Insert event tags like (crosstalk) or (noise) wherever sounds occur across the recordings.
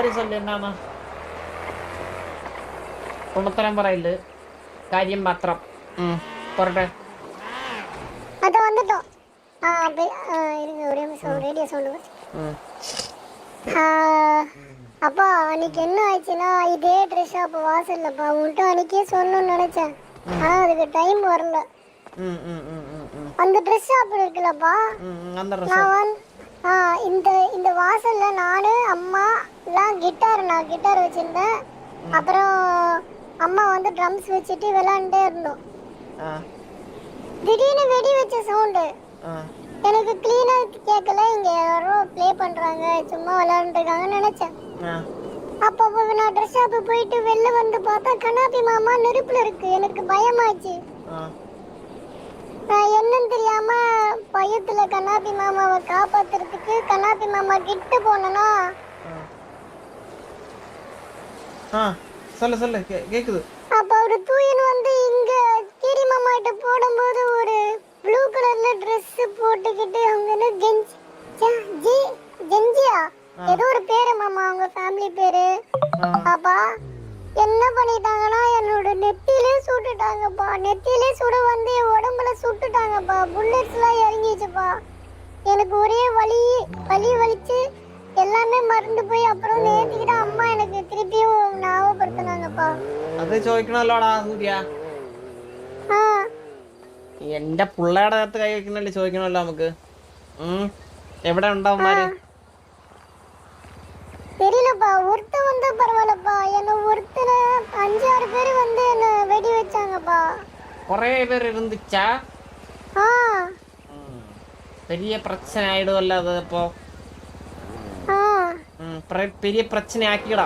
കാര്യം ചൊല്ലി എന്നാന്ന് ഉണത്തരം പറയില്ല കാര്യം മാത്രം ഉം, പറട്ടെ அது வந்துட்டோம் ஆ பெ- ஆ, இருங்க ஒரே நிமிஷம் ரேடியோ சவுண்டு ഉം. அப்பா அன்னைக்கு என்ன ஆயிடுச்சுன்னா இதே ட்ரெஸ் ஷாப் வாசல்லப்பா உன்கிட்ட அன்னைக்கே சொல்லணும்னு நினைச்சேன் ஆனா அதுக்கு டைம் வரல ഉം, ഉം, ഉം, ഉം, ഉം. அந்த ட்ரெஸ் ஷாப் இருக்குல்லப்பா ഉം, அந்த dress நான் வந்து ஆ, இந்த இந்த வாசல்ல நானு அம்மா எல்லாம் கிட்டார் நான் கிட்டார் வச்சிருந்தேன். அப்புறம் அம்மா வந்து ட்ரம்ஸ் வச்சுட்டு விளாண்டே இருந்தோம். திடீர்னு வெடி வச்ச சவுண்டு எனக்கு கிளீனா கேட்கல இங்க யாரோ ப்ளே பண்றாங்க சும்மா விளாண்டுருக்காங்கன்னு நினைச்சேன். அப்போ நான் ட்ரெஸ் ஷாப்பு போயிட்டு வெளில வந்து பார்த்தா கண்ணாபி மாமா நெருப்புல இருக்கு. எனக்கு பயமாச்சு. நான் என்னன்னு தெரியாம பயத்துல கண்ணாப்பி மாமாவை காப்பாத்துறதுக்கு கண்ணாப்பி மாமா கிட்ட போனேனா? ആ சொல்லு சொல்லு கேக்குது. அப்ப அவரு தூயின் வந்து இங்க கீரி மாமா கிட்ட போடும்போது ஒரு ப்ளூ கலர்ல Dress போட்டுக்கிட்டு அவங்க என்ன கெஞ்சி ஜ- ஜி ஜெஞ்சியா ஏதோ ஒரு பேரு மாமா அவங்க ஃபேமிலி பேரு. அப்பா என்ன பண்ணிட்டாங்கன்னா என்னோட நெத்தியிலே சுட்டுட்டாங்கப்பா நெத்தியிலே சுட வந்து என் உடம்புல சுட்டுட்டாங்கப்பா புல்லட்ஸ்லாம் இறங்கிச்சுப்பா எனக்கு ஒரே வலி வலி வலிச்சு எல்லாமே மறந்து போய் அப்புறம் நேத்திக்கிட்ட அம்மா எனக்கு திருப்பியும் ஞாபகப்படுத்தினாங்கப்பா അത് ചോദിക്കണല്ലോടാ സൂര്യ ஆ എന്റെ പിള്ളേടെ അകത്ത് കൈ വെക്കണല്ലേ ചോദിക്കണല്ലോ നമുക്ക് ഉം. എവിടെ ഉണ്ടാവുമാര് தெரியலப்பா ஒருத்தன் வந்து பரவாயில்லப்பா. என்ன ஒருத்தனை அஞ்சாறு பேர் வந்து என்ன வெடி வச்சாங்கப்பா. ஒரே பேர் இருந்துச்சா? ஆ. பெரிய பிரச்சனை ஆயிடும்ல அது அப்போ. பெரிய பிரச்சனை ஆக்கிடா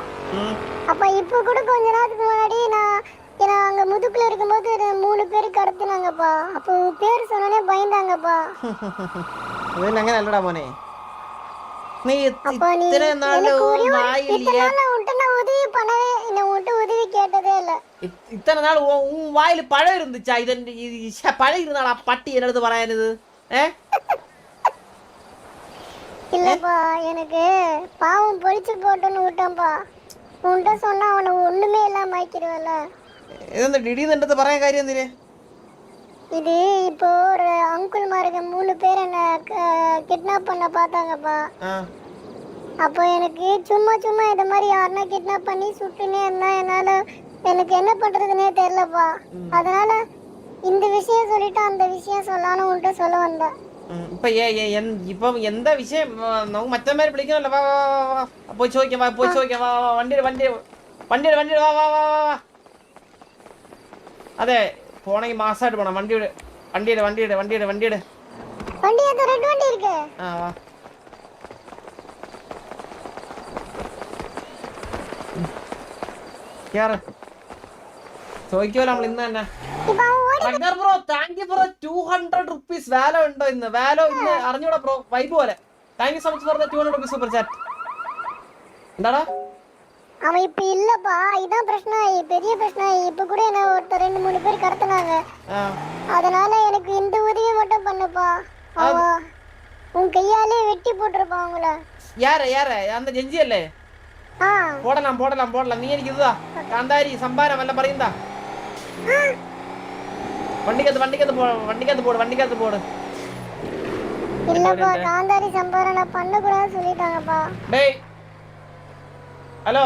அப்ப இப்போ கூட கொஞ்ச நேரத்துக்கு முன்னாடி நான் ஏன்னா அங்க முதுக்குல இருக்கும்போது மூணு பேர் கடத்தினாங்கப்பா. அப்போ பேர் சொன்னோடனே பயந்தாங்கப்பா. (laughs) இது நாங்க நல்லடா மோனே? நீ ഇത്ര നാള് எனக்கு ஒரே ஒரு വായില്ലേ இத்தனை நாள் நான் உன்கிட்ட நான் உதவி பண்ணவே இல்லை உன்கிட்ட உதவி கேட்டதே இல்லை ഇത്ര നാൾ ഉൻ വായിൽ പഴം ഇരുന്നിച്ചാ ഇതെന്റെ ഈ ശ്ശ, പഴം ഇരുന്നാടാ പട്ടി എന്റെ അടുത്ത് പറയാനത് ഏ இல்லப்பா எனக்கு பாவம் பொழிச்சு போட்டோன்னு விட்டேன்ப்பா உன்கிட்ட சொன்னா அவனை ஒண்ணுமே இல்லாம ஆக்கிடுவல்ல ഇതെന്താ ഡിഡി എന്റെ അടുത്ത് പറയാൻ കാര്യം എന്തിന് இது இப்போ ஒரு அங்குள் மாருங்க மூணு பேர் என்ன கிட்னாப் பண்ண பார்த்தாங்கப்பா. அப்போ எனக்கு சும்மா சும்மா இது மாதிரி யாருன்னா கிட்னாப் பண்ணி சுட்டுனே இருந்தா என்னால எனக்கு என்ன பண்றதுன்னே தெரியலப்பா. அதனால இந்த விஷயம் சொல்லிட்டு அந்த விஷயம் சொல்லலாம்னு உன்கிட்ட சொல்ல வந்தேன். இப்போ ஏன் இப்போ எந்த விஷயம் நமக்கு மற்ற மாதிரி பிடிக்கும்? இல்லை வா வா வா போச்சு ஓகே வா போச்சு ஓகே வா வா வண்டியில் வண்டியில். வண்டியில் வண்டியில் வா வா வா வா. அதே വാ വാ വാ വാ വാ അതെ പോണെങ്കിൽ മാസമായിട്ട് പോണം വണ്ടിയുടെ വണ്ടിയുടെ വണ്ടിയുടെ വണ്ടിയുടെ വണ്ടിയുടെ வண்டி அது ரெட் வண்டி இருக்கு ആ വാ ഉം. കേറ് ചോദിക്കുമല്ലോ നമ്മൾ ഇന്ന് തന്നെ இப்போ அவன் ஓடி Ragnar bro thank you for two hundred rupees വാലോ ഉണ്ടോ ഇന്ന് വാലോ ഇന്ന് അറിഞ്ഞൂടാ ബ്രോ വൈബ് പോലെ thank you so much for two hundred rupees super chat എന്താടാ அவன் இப்ப இல்லப்பா இதான் பிரச்சனை. பெரிய பிரச்சனை. இப்ப கூட என்ன ஒருத்தர் ரெண்டு மூணு பேர் கடத்தினாங்க. அதனால எனக்கு இந்த உதவி மட்டும் பண்ணுப்பா. அவன் உன் கையாலே வெட்டி போட்டிருப்பான் அவங்கள. யார யார? அந்த ஜெஞ்சியல்லே போடலாம் போடலாம் போடலாம். நீ எனக்கு இதுதான் காந்தாரி சம்பாரம் வல்ல பறையுந்தா வண்டிக்கத்து வண்டிக்கத்து போ வண்டிக்கத்து போடு வண்டிக்கத்து போடு. இல்லப்பா காந்தாரி சம்பாரம் நான் பண்ண கூடாதுன்னு சொல்லிட்டாங்கப்பா. டேய் ഹലോ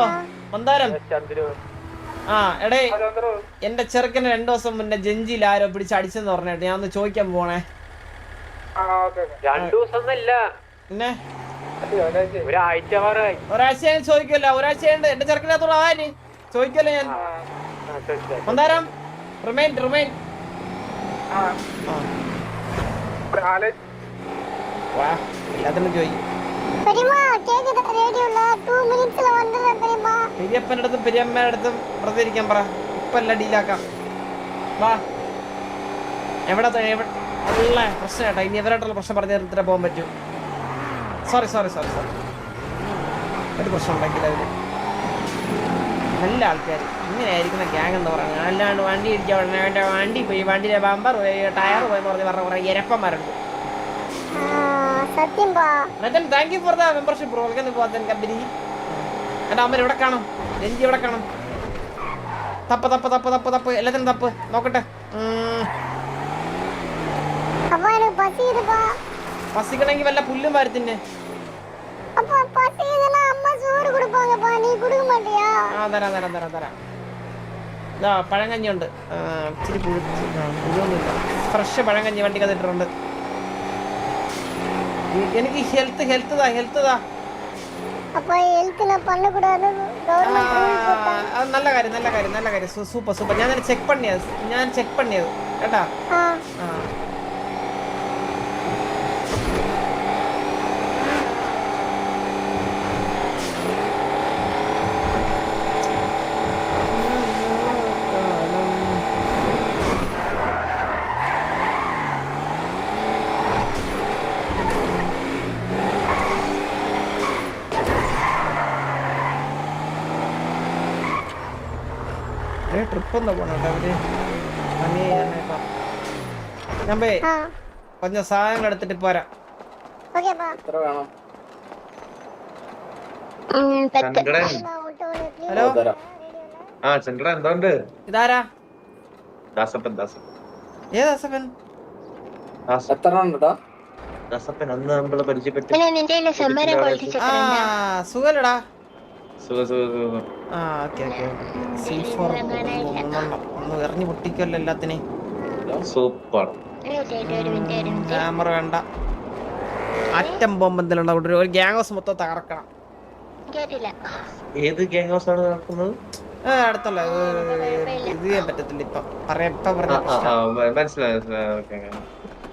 മന്ദാരം. ആ എടേ എന്റെ ചെറുക്കന് രണ്ടു ദിവസം മുന്നേ ജഞ്ചിയിൽ ആരോ പിടിച്ച് അടിച്ചെന്ന് പറഞ്ഞിട്ട് ഞാൻ ഒന്ന് ചോദിക്കാൻ പോണേ രണ്ടു ദിവസം പിന്നെ? ഒരാഴ്ച ഒരാഴ്ച ഞാൻ ചോദിക്കുമല്ലോ ഒരാഴ്ച എന്റെ ചെറുക്കനകത്തോളം ആവാന് ചോദിക്കല്ലോ ഞാൻ. മന്ദാരം റിമൈൻ റിമൈൻ വാ എല്ലാത്തിനും ചോദിക്കും പെരിയപ്പന്റെ അടുത്തും പെരിയമ്മയുടെ അടുത്തും പ്രതികരിക്കാൻ പറ. ഇപ്പല്ല ഡീലാക്കാം വാ. എവിടെ ഉള്ള പ്രശ്നമായിട്ടാ ഇനി എവരായിട്ടുള്ള പ്രശ്നം പറഞ്ഞ ഇത്ര പോകാൻ പറ്റൂ. സോറി സോറി സോറി സോറി ഒരു പ്രശ്നം ഉണ്ടെങ്കിൽ അതിന് നല്ല ആൾക്കാർ ഇങ്ങനെയായിരിക്കുന്ന ഗ്യാങ് എന്ന് പറയുന്നത്. അല്ലാണ്ട് വണ്ടി ഇടിക്കാൻ പറഞ്ഞ വണ്ടി പോയി വണ്ടിയിലെ ബമ്പർ പോയി ടയർ പോയി എന്ന് പറഞ്ഞ് പറഞ്ഞ കുറേ ഇരപ്പന്മാരുണ്ട്. സത്യംപ്പാ Rajan thank you for the membership bro welcome to വാതൻ company എന്റെ അമ്മ ഇവിടെ കാണും? രഞ്ജി ഇവിടെ കാണും? തപ്പ തപ്പ തപ്പ തപ്പ തപ്പ്. എല്ലാത്തിനും തപ്പ്. നോക്കട്ടെ. പസിക്കണമെങ്കിൽ വല്ല പുല്ലും വാരത്തിന്നെ പഴങ്കഞ്ഞുണ്ട് ഇച്ചിരി പുഴു ഫ്രഷ് പഴങ്കഞ്ഞി വണ്ടി കത്തിട്ടുണ്ട് എനിക്ക് ഹെൽത്ത് ഹെൽത്ത് താ ഹെൽത്ത് താ. നല്ല കാര്യം നല്ല കാര്യം നല്ല കാര്യം. Super super. ഞാൻ ചെക്ക് പണിയത് ഞാൻ ചെക്ക് പണിയത് കേട്ടാ? ആ. ഞാൻ പോയി കൊഞ്ചം എടുത്തിട്ട് പോരാ ഹലോ ആ ചന്ദ്ര എന്തോണ്ട് ഇതാരാ ദാസപ്പൻ ദാസപ്പൻ ഏ ദാസപ്പൻ സുഖല്ലടാ സൂപ്പർ ക്യാമറ വേണ്ട. അറ്റം ബോംബ് എന്തെങ്കിലും ഉണ്ടാവും. ഒരു ഗ്യാങ് ഹൗസ് മൊത്തം തകർക്കണം. ഏത് ഗ്യാങ് ഹൗസ് ആണ് നടക്കുന്നത് അടുത്തുള്ള. ഇത് ചെയ്യാൻ പറ്റത്തില്ല ഇപ്പൊ. പറയാ ഇപ്പൊ ആ, പറഞ്ഞ ആ, ആ, മനസ്സിലായി മനസ്സിലായി. ഓക്കെ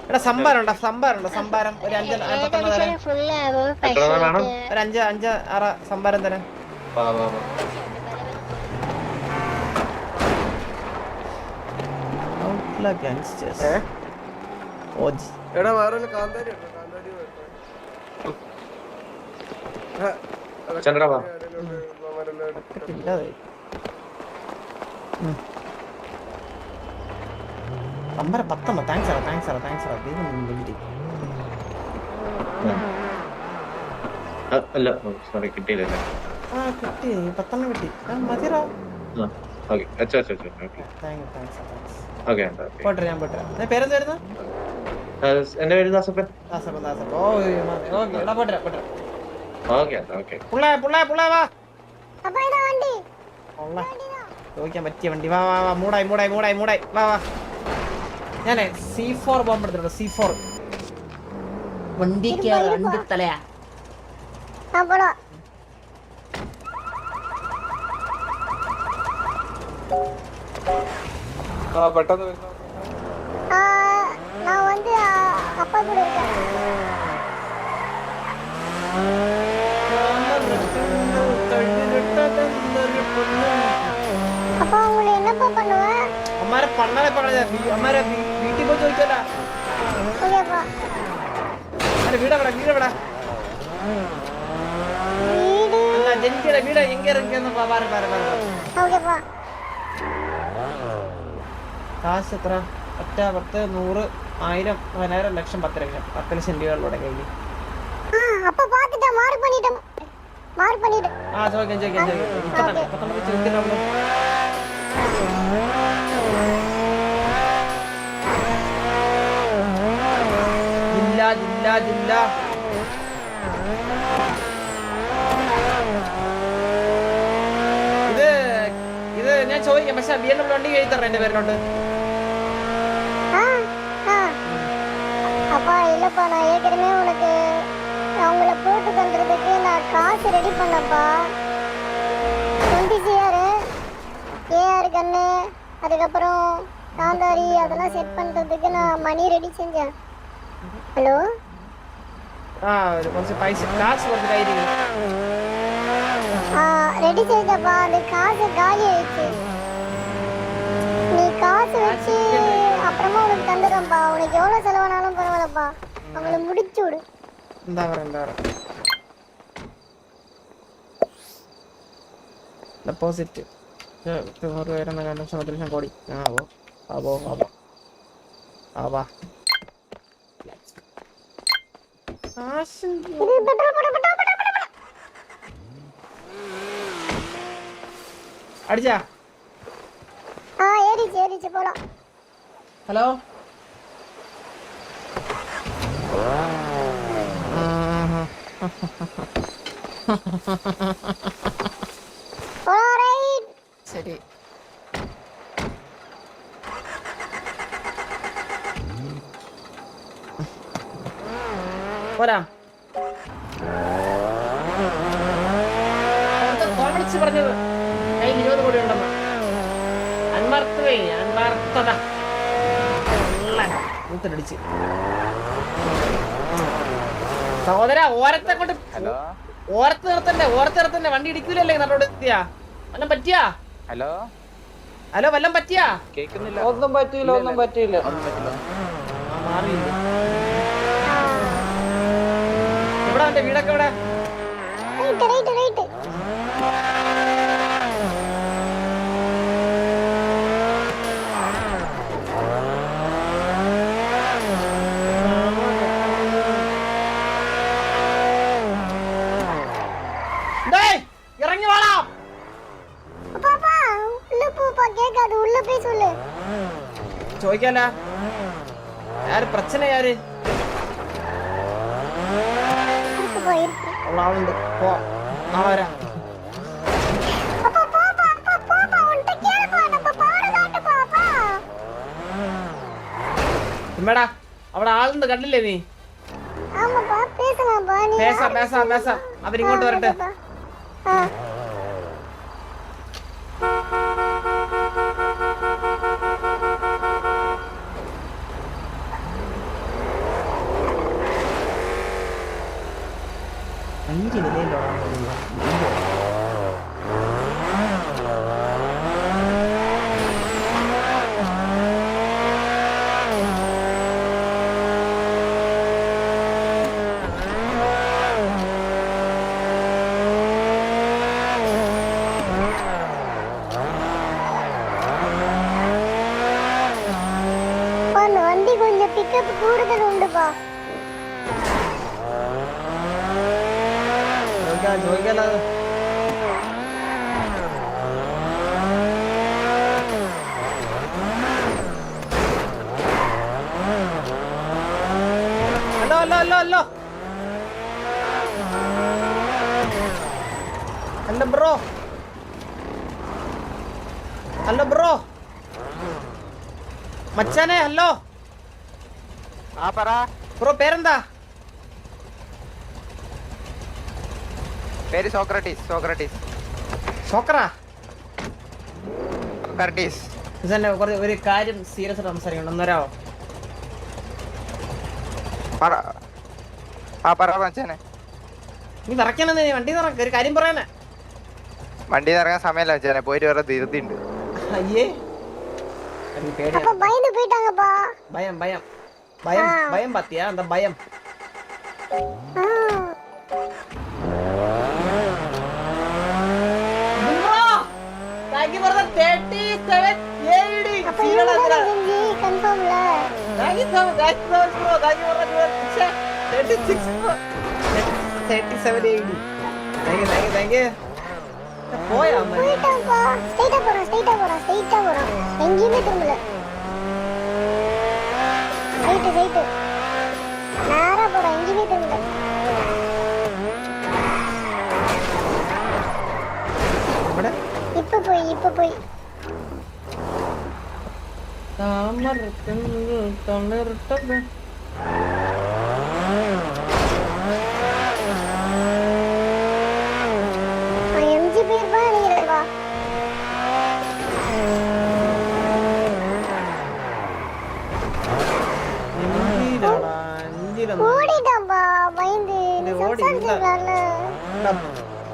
എടാ സംഭാരം ഉണ്ടോ? സംഭാരം ഉണ്ടോ? സംഭാരം ഒരു അഞ്ച് അമ്പത്തൊന്ന് തരാം ഫുള്ളാവോ എത്ര വേണം? ഒരു അഞ്ച് അഞ്ച് ആറ് സംഭാരം തരാം വാ വാ വാ ഔട്ട്ല ഗാങ്സ്റ്റേഴ്സ് ഓജി എടാ വേറെ കാന്താരി ഉണ്ടോ? കാന്താരി വേണ്ട. ചന്ദ്ര വാ ആരെങ്കിലും അവന്മാരെല്ലാം എടുത്തിട്ട് ഇല്ലാതെ അമ്പര പത്തൊമ്പ താങ്ക്സ് ആടാ താങ്ക്സ് ആടാ താങ്ക്സ് ആടാ ദൈവം ആ, അല്ല സോറി കിട്ടിയില്ല ആ കിട്ടി. പത്തെണ്ണം കിട്ടി. മതിയടാ. ഓക്കെ അച്ഛാ അച്ഛാ ഓക്കെ താങ്ക്സ് താങ്ക്സ് ഓക്കെ പോട്ടെ ഞാൻ പോട്ടെ പേരെന്തായിരുന്നു? എന്റെ പേര് ദാസപ്പൻ. ദാസപ്പൻ ദാസപ്പൻ. ഓ ഓക്കെ എടാ പോട്ടെ പോട്ടെ ഓക്കെ ഓക്കെ പുള്ളേ പുള്ളേ പുള്ളേ വാ. ചോദിക്കാൻ പറ്റിയ വണ്ടി. വാ വാ വാ മൂടായി മൂടായി മൂടായി മൂടായി. വാ വാ. ഞാനേ സി ഫോർ ബോംബ് എടുത്തിട്ടുണ്ട് സി ഫോർ വണ്ടിക്ക് രണ്ട് തലയാ. പെട്ടെന്ന് വരുന്നു? நான் வந்து அப்பா கூட அப்பா உங்களை என்னப்பா பண்ணுவேன் அம்மாரை பண்ணாலே பண்ணாத அம்மாரை வீட்டுக்கு போய் சொல்லிச்சடா ஓகேப்பா அட வீடா പത്ത് നൂറ് ആയിരം പതിനായിരം ലക്ഷം പത്ത് ലക്ഷം പത്ത് ലക്ഷം രൂപകളുടെ കയ്യിൽ ஆ அப்பா பார்த்துட்டேன் மார்க் பண்ணிட்டேன் மார்க் பண்ணிட்டேன் ആ ചോദിക്കാം ചോദിക്കാം ചോദിക്കാം ഇപ്പൊ തന്നെ ഇപ്പൊ തന്നെ പോയി ചോദിക്കലുള്ളൂ ജില്ല ജില്ല ജില്ല ഇത് ഇത് ഞാൻ ചോദിക്കാം പക്ഷെ ബി എം ഡബ്ല്യൂ വണ്ടി എഴുതി തരണം എന്റെ പേരിലോട്ട് அப்பா இல்லைப்பா நான் ஏற்கனவே உனக்கு அவங்கள போட்டு தந்துறதுக்கு நான் காசு ready பண்ணப்பா. Twenty C R A R கண்ணு அதுக்கப்புறம் காந்தாரி அதெல்லாம் செட் பண்ணுறதுக்கு நான் மணி ரெடி செஞ்சேன். ஹலோ ஆ இது கொஞ்சம் ரெடி செய்தப்பா அந்த காசு காலி ஆயிடுச்சு. நீ காசு வச்சு அப்புறமா உனக்கு தந்துடுறேன்ப்பா உனக்கு எவ்வளோ செலவானாலும் பரவாயில்லப்பா அவங்கள முடிச்சு விடு എന്താ പറയാ എന്താ പറയാ ഡെപ്പോസിറ്റ് നൂറ് പേരെന്ന രണ്ട് ലക്ഷം പത്ത് ലക്ഷം കോടി ആ പോ ആ പോ ആ പോ ആ വാ കാശ് இது ഹലോ? ശരി. പോരാ. പറഞ്ഞത് കൈ ഇരുപത് കോടി ഉണ്ടെന്ന്. അന്മർത്തവേ അൻവർത്ഥത മൂത്തിലടിച്ച് സഹോദര ഓരത്തെ കൊണ്ട് ഓരത്ത് നിർത്തണ്ടേ ഓരത്ത് നിർത്തണ്ടേ വണ്ടി ഇടിക്കൂലല്ലേ നമ്മളോട് എത്തിയാ? വല്ലം പറ്റിയാ? ഹലോ? ഹലോ വല്ലം പറ്റിയാ? കേക്കുന്നില്ല. ഒന്നും പറ്റിയില്ല ഒന്നും പറ്റിയില്ല. ഇവിടെ മാറിയില്ല? വീടൊക്കെ എവിടെ போப்பா கேட்காது உள்ள போய் சொல்லு ചോദിക്കാല யாரு பிரச்சனை யாரு இருக்குப்பா இருக்கு അവള ആളുണ്ട് പോ നാളെ വരാം அப்பா போப்பா அப்பா போப்பா உன்கிட்ட கேளுப்பா நம்ம பாடு காட்டுப்பா அப்பா ഉമ്മേടാ അവിടെ ആളുണ്ട് കണ്ടില്ലേ നീ ஆமாப்பா பேசலாம்ப்பா நீ பேச பேச பேச അവരിങ്ങോട്ട് വരട്ടെ ஆ 你这个年儿我你你这个。儿 hello hello hello hello bro. Hello bro. മച്ചാനെ ഹലോ ആ പറ. ബ്രോ പേരെന്താ? പേര് സോക്രട്ടീസ് സോക്രട്ടീസ്. സോക്രാ? സോക്രട്ടീസ് ഇതന്നെ കുറച്ച് ഒരു കാര്യം സീരിയസ് ആയിട്ട് സംസാരിക്കണം. ഒന്നരാവോ? പറ. ആ പറ മച്ചാനെ നീ വിറയ്ക്കണെന്ന് നീ വണ്ടി നിറക്ക ഒരു കാര്യം പറയാനാ വണ്ടി ഇറങ്ങാൻ സമയമല്ല മച്ചാനെ പോയിട്ട് വേറെ ധൃതിയുണ്ട് അയ്യേ എനിക്ക് പേടിയാ அப்பா பயந்து போயிட்டாங்கப்பா ഭയം ഭയം ഭയം ഭയം പത്തിയാ എന്താ ഭയം ஆ அப்ப இவங்க தானே செஞ்சு கன்ஃபார்ம்ல thirty six thirty seven eighty thank you thank you thank you போயா ஸ்ட்ரைட்டா போறோம் ஸ்ட்ரைட்டா போறோம் ஸ்ட்ரைட்டா போறோம் ஸ்ட்ரைட்டா போறோம் எங்கேயுமே திரும்பல ரைட்டு ரைட்டு நேரா போறோம் எங்கேயுமே திரும்பல இப்ப போய் இப்ப போய் தாமரத்தில் தளர்த்த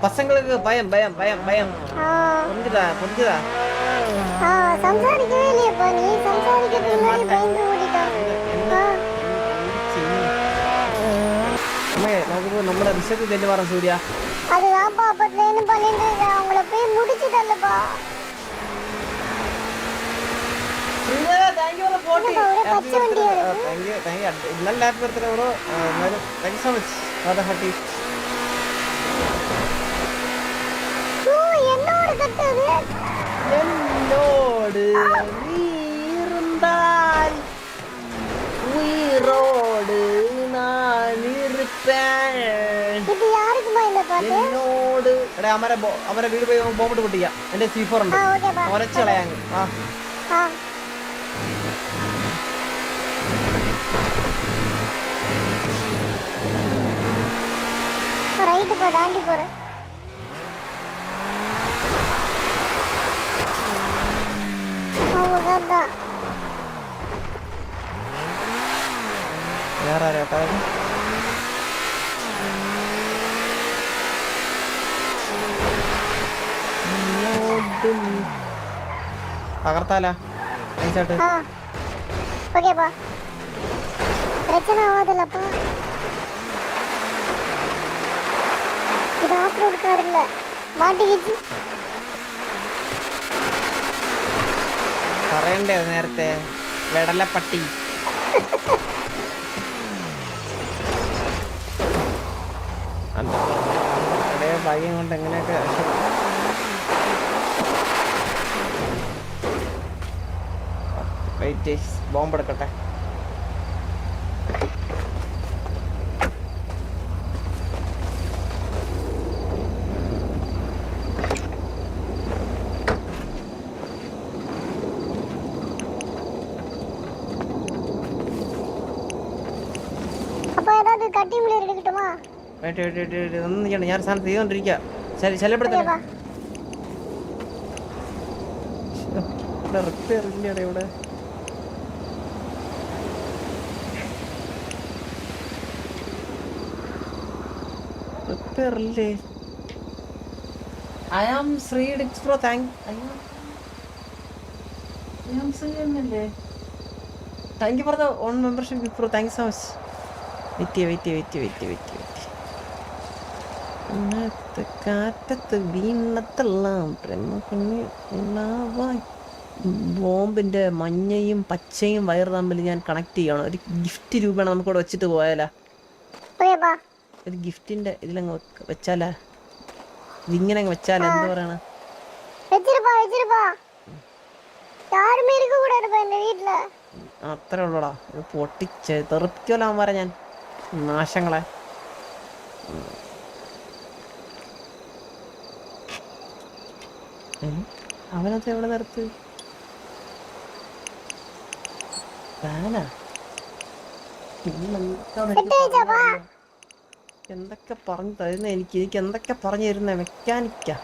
பசங்களுக்கு பயம் பயம் பயம் பயம் ஆ புரிஞ்சுதா புரிஞ்சுதா ஆ சம்சாரிக்கவே இல்லையப்பா நீ சம்சாரிக்கிறதுக்கு முன்னாடி பயந்து ஓடிட்டான் ஆ അമ്മേ നമുക്ക് നമ്മുടെ റിസൾട്ട് ചെല്ലു പറ സൂര്യ அதுதான்ப்பா அப்பத்துலேருந்து பண்ணிட்டு இருக்கேன் அவங்கள போய் முடிச்சு தள்ளுப்பா என்னப்பா, ഇവിടെ പച്ച വണ്ടി വരുന്നു. ഇന്നലെ ലാപ്പ് ബർത്ത്ഡേ ബ്രോ എന്നാലും thank you so much father happy ஓ யாருக்குமா இந்த பாட்டு എന്നോട് എടാ അമര ബോ- അമര വീട് പോയി ബോംബിട്ട് പൊട്ടിക്കാം എന്റെ സി ഫോർ ഉണ്ട് ആ ഓക്കേപ്പാ ഉരച്ച് കളയാങ് ആ ആ ரைட்டு போ தாண்டி போறேன் വേറെ ആരാ കേട്ടോ പകർത്താലാ നൈസായിട്ട് ஆ ஓகேப்பா பிரச்சனை ஆகாதுல்லப்பா இது ஆஃப் ரோடு கார் இல்லை மாட்டிக்கிச்சு പറയണ്ടേ നേരത്തെ? വെടലപ്പട്ടി. ഇവിടെ ഭാഗ്യം കൊണ്ട് എങ്ങനെയൊക്കെ? Wait bomb wait wait wait wait ഒന്നും ഞാൻ സാധനം ചെയ്തുകൊണ്ടിരിക്കുക ശരി ഇവിടെ I am Sri thank the on membership so much wait wait wait wait wait ഉണർത്ത് കാറ്റത്ത് വീണത്തെല്ലാം പ്രേമക്കുഞ്ഞ് എല്ലാവ ബോംബിന്റെ മഞ്ഞയും പച്ചയും വയറ് തമ്മിൽ ഞാൻ കണക്ട് ചെയ്യണം. ഒരു ഗിഫ്റ്റ് രൂപയാണ് നമുക്കിവിടെ വെച്ചിട്ട് പോയാലാ. ഒരു ഗിഫ്റ്റിന്റെ ഇതിലങ്ങ് വെച്ചാലാ. ഇതിങ്ങനെ അങ്ങ് വെച്ചാലാ. എന്ത് പറയണ? അത്രേ ഉള്ളൂടാ. പൊട്ടിച്ച് തെറിപ്പിക്കോലാൻ പറ ഞാൻ. നാശങ്ങളെ. അവനത് എവിടെ നിർത്ത്? എന്തൊക്കെ പറഞ്ഞു തരുന്ന എനിക്ക്? എനിക്ക് എന്തൊക്കെ പറഞ്ഞു തരുന്ന? മെക്കാനിക്കാ.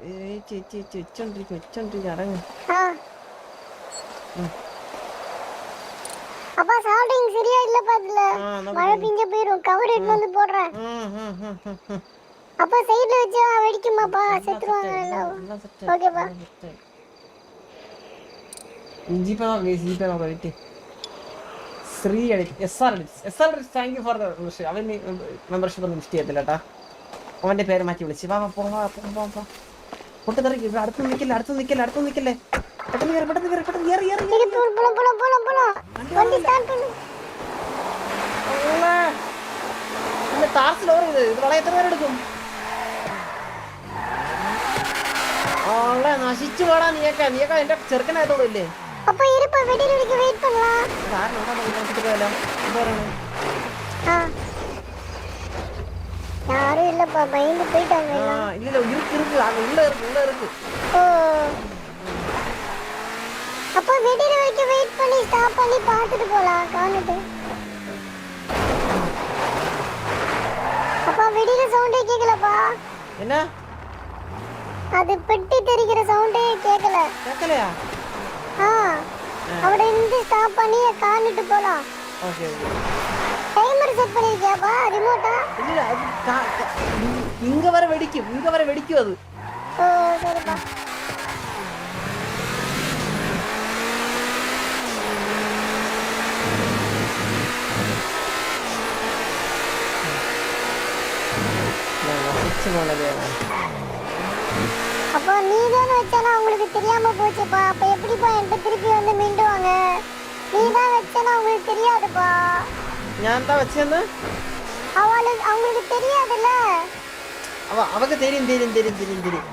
ചേച്ചി ചേച്ചി വെച്ചോണ്ടിരിക്കും വെച്ചോണ്ടിരിക്കും അടങ്ങും. சவுண்டிங் சரியா இல்லப்பா இதுல ആ, എന്നാ மழை பெஞ்ச போயிரும் கவர் எடுத்து வந்து போடுறேன் ഉം, ഉം, ഉം, ഉം, ഉം. அப்பா சைடுல வச்சா வெடிக்குமாப்பா செத்துருவாங்க എല്ലാം எல்லாம் set, ஓகேப்பா എല്ലാം set. ജീപ്പേ നോക്കാം guys, ജീപ്പേ നോക്കാം wait Sree edit S R edit S R edit thank you for the membership അവൻ മെമ്പർഷിപ്പ് ഒന്നും ലിസ്റ്റ് ചെയ്യത്തില്ല കേട്ടാ അവന്റെ പേര് മാറ്റി വിളിച്ച് വാ വാ പോ വാ പോ പോ പോ പൊട്ടിത്തെറിക്ക് ഇവിടെ അടുത്ത് നിൽക്കില്ല അടുത്ത് നിൽക്കില്ല അടുത്ത് നിൽക്കില്ലേ പെട്ടെന്ന് കയറി പെട്ടെന്ന് കയറി പെട്ടെന്ന് കയറി കയറി പിന്നെ പിന്നെ ലോറി ഇത് ഇത് എടുക്കും അവളെ നശിച്ചു പോടാ നീയൊക്കെ നീയൊക്കെ എന്റെ ചെറുക്കനായതോടില്ലേ அப்ப இருப்ப வெடில இருக்கு வெயிட் பண்ணலாம். சார் நம்ம வந்துட்டு போலாம் போறோம் யாரும் இல்லப்பா பயந்து போயிட்டாங்க எல்லாம் இல்ல இல்ல இருக்கு இருக்கு அங்க உள்ள இருக்கு உள்ள இருக்கு ஓ அப்ப வெடிக்கிற சவுண்டே கேக்கலப்பா. என்ன? அது பெட்டி தெரிக்கிற சவுண்டே கேக்கல. கேக்கலையா? ஆ. அவட இருந்து ஸ்டாப் பண்ணி காண்ணிட்டு போலாம். Okay okay. டைமர் செட் பண்ணிருக்கியாப்பா? ரிமோட்டா இல்ல இங்க வர வெடிக்கும் இங்க வர வெடிக்கும் அது. ஓ சரிப்பா. மேக்ஸிமம் அப்போ நீ தானே வச்சனா உங்களுக்கு தெரியாம போச்சுப்பா. அப்ப எப்படிப்பா என்கிட்ட திருப்பி வந்து மிண்டுவாங்க? நீ தான் வச்சனா உங்களுக்கு தெரியாதுப்பா. நான் தான் வச்சேன் அவளுக்கு அவங்களுக்கு தெரியாதுல்ல? அவ அவக்கு தெரியும் தெரியும் தெரியும் தெரியும் தெரியும்.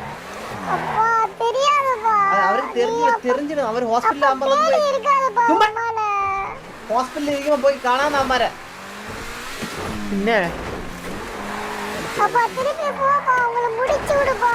அப்பா தெரியாதுப்பா. அவருக்கு தெரிஞ்சு தெரிஞ்சிடும். அவர் ஹாஸ்பிடல்ல அம்பலம் இருக்காதுப்பா ஹாஸ்பிடல்ல இருக்கமா என்ன அப்பா திருப்பி போப்பா உங்களை முடிச்சு விடுப்பா.